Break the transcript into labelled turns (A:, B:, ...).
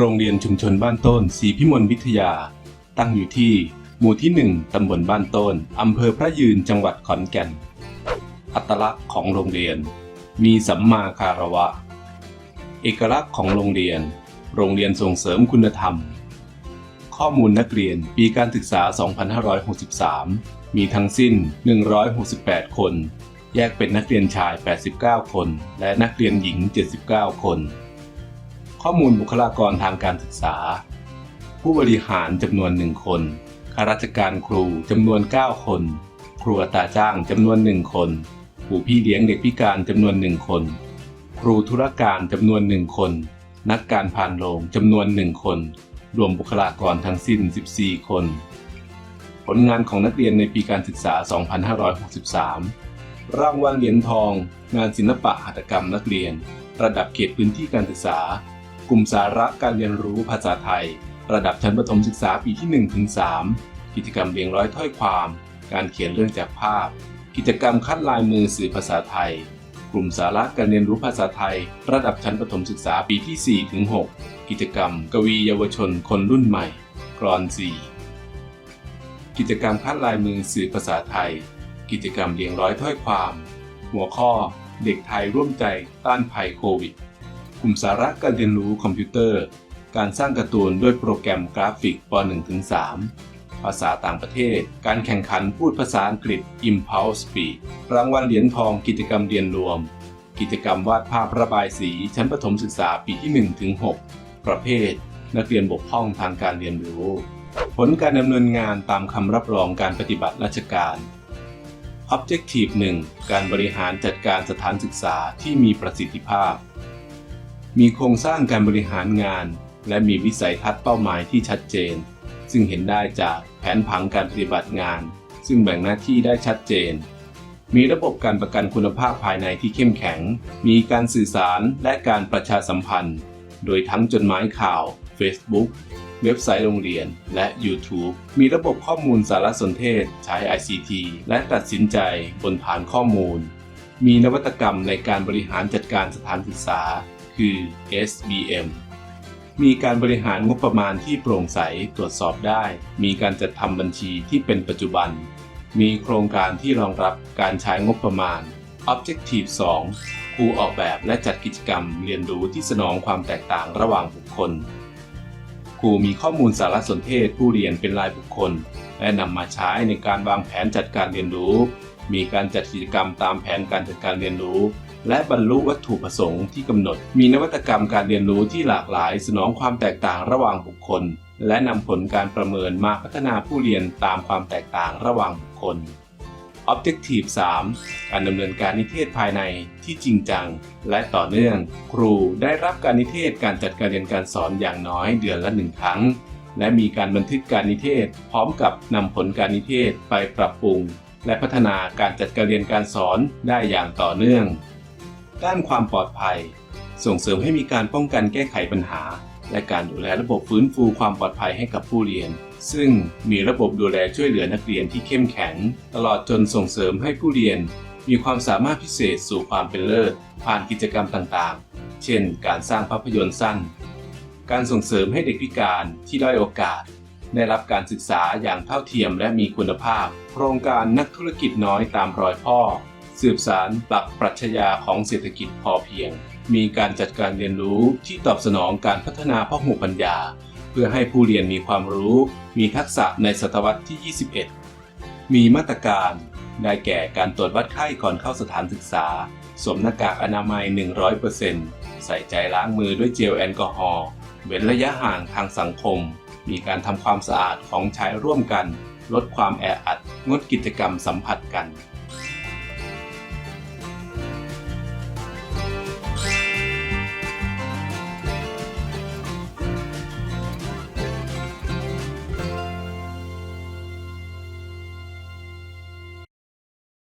A: โรงเรียนชุมชนบ้านต้นศรีพิมลวิทยา ตั้งอยู่ที่หมู่ที่ 1 ตำบลบ้านต้น อำเภอพระยืน จังหวัดขอนแก่น อัตลักษณ์ของโรงเรียน มีสัมมาคารวะ เอกลักษณ์ของโรงเรียน โรงเรียนส่งเสริมคุณธรรม ข้อมูลนักเรียนปีการศึกษา 2563 มีทั้งสิ้น 168 คน แยกเป็นนักเรียนชาย 89 คน และนักเรียนหญิง 79 คน ข้อมูลบุคลากรทางการศึกษา ผู้บริหารจำนวน1คนข้าราชการครูจำนวน 9 คน ครูอัตราจ้างจำนวน1คนผู้พี่เลี้ยงเด็กพิการจำนวน1คน ครูธุรการจำนวน1คน นักการพานโรงจำนวน1คน รวมบุคลากรทั้งสิ้น 14 คน ผลงานของนักเรียนในปีการศึกษา 2563 รางวัลเหรียญทอง งานศิลปะหัตถกรรมนักเรียน ระดับเขตพื้นที่การศึกษา กลุ่มสาระการเรียนรู้ภาษาไทย ระดับชั้นประถมศึกษาปีที่1ถึง3กิจกรรมเรียงร้อยถ้อยความ การเขียนเรื่องจากภาพ กิจกรรมคัดลายมือสื่อภาษาไทย กลุ่มสาระการเรียนรู้ภาษาไทย ระดับชั้นประถมศึกษาปีที่4ถึง6กิจกรรม กวีเยาวชนคนรุ่นใหม่กรอน 4 กิจกรรมคัดลายมือสื่อภาษาไทย กิจกรรมเรียงร้อยถ้อยความ หัวข้อเด็กไทยร่วมใจต้านภัยโควิด กลุ่มสาระการเรียนรู้คอมพิวเตอร์ การสร้างการ์ตูนด้วยโปรแกรมกราฟิกป .1-3 ภาษาต่างประเทศ การแข่งขันพูดภาษาอังกฤษ Impulse Speed รางวัลเหรียญทองกิจกรรมเรียนรวม กิจกรรมวาดภาพระบายสีชั้นประถมศึกษาปีที่ 1-6 ประเภท นักเรียนบกพร่องทางการเรียนรู้ ผลการดำเนินงานตามคำรับรองการปฏิบัติราชการ Objective 1 การบริหารจัดการสถานศึกษาที่มีประสิทธิภาพ มีโครงสร้างการบริหารงาน และมีวิสัยทัศน์เป้าหมายที่ชัดเจน ซึ่งเห็นได้จากแผนผังการปฏิบัติงาน ซึ่งแบ่งหน้าที่ได้ชัดเจน มีระบบการประกันคุณภาพภายในที่เข้มแข็ง มีการสื่อสารและการประชาสัมพันธ์ โดยทั้งจดหมายข่าว Facebook เว็บไซต์โรงเรียนและ YouTube มีระบบข้อมูลสารสนเทศ ใช้ ICT และตัดสินใจบนฐานข้อมูล มีนวัตกรรมในการบริหารจัดการสถานศึกษา คือ SBM มีการบริหารงบประมาณที่โปร่งใสตรวจสอบได้ มีการจัดทำบัญชีที่เป็นปัจจุบัน มีโครงการที่รองรับการใช้งบประมาณ Objective 2 ครูออกแบบและจัดกิจกรรมเรียนรู้ที่สนองความแตกต่างระหว่างบุคคล ครูมีข้อมูลสารสนเทศผู้เรียนเป็นรายบุคคล และนำมาใช้ในการวางแผนจัดการเรียนรู้ มีการจัดกิจกรรมตามแผนการจัดการเรียนรู้ และบรรลุวัตถุประสงค์ที่กำหนด มีนวัตกรรมการเรียนรู้ที่หลากหลาย สนองความแตกต่างระหว่างบุคคล และนำผลการประเมินมาพัฒนาผู้เรียนตามความแตกต่างระหว่างบุคคล Objective 3 การดำเนินการนิเทศภายในที่จริงจัง และต่อเนื่อง ครูได้รับการนิเทศการจัดการเรียนการสอนอย่างน้อยเดือนละหนึ่งครั้ง และมีการบันทึกการนิเทศ พร้อมกับนำผลการนิเทศไปปรับปรุง และพัฒนาการจัดการเรียนการสอนได้อย่างต่อเนื่อง ด้านความปลอดภัย ส่งเสริมให้มีการป้องกันแก้ไขปัญหา และการดูแลระบบฟื้นฟูความปลอดภัยให้กับผู้เรียน ซึ่งมีระบบดูแลช่วยเหลือนักเรียนที่เข้มแข็ง ตลอดจนส่งเสริมให้ผู้เรียน มีความสามารถพิเศษสู่ความเป็นเลิศ ผ่านกิจกรรมต่างๆ เช่น การสร้างภาพยนตร์สั้น การส่งเสริมให้เด็กพิการที่ด้อยโอกาสได้รับการศึกษาอย่างเท่าเทียมและมีคุณภาพ โครงการนักธุรกิจน้อยตามรอยพ่อ สืบสารหลักปรัชญาของเศรษฐกิจพอเพียง มีการจัดการเรียนรู้ที่ตอบสนองการพัฒนาพหุปัญญา เพื่อให้ผู้เรียนมีความรู้ มีทักษะในศตวรรษที่ 21 มีมาตรการ ได้แก่การตรวจวัดไข้ก่อนเข้าสถานศึกษา สวมหน้ากากอนามัย 100%ใส่ใจล้างมือด้วยเจลแอลกอฮอล์เว้นระยะห่างทางสังคม มีการทำความสะอาดของใช้ร่วมกัน ลดความแออัด งดกิจกรรมสัมผัสกัน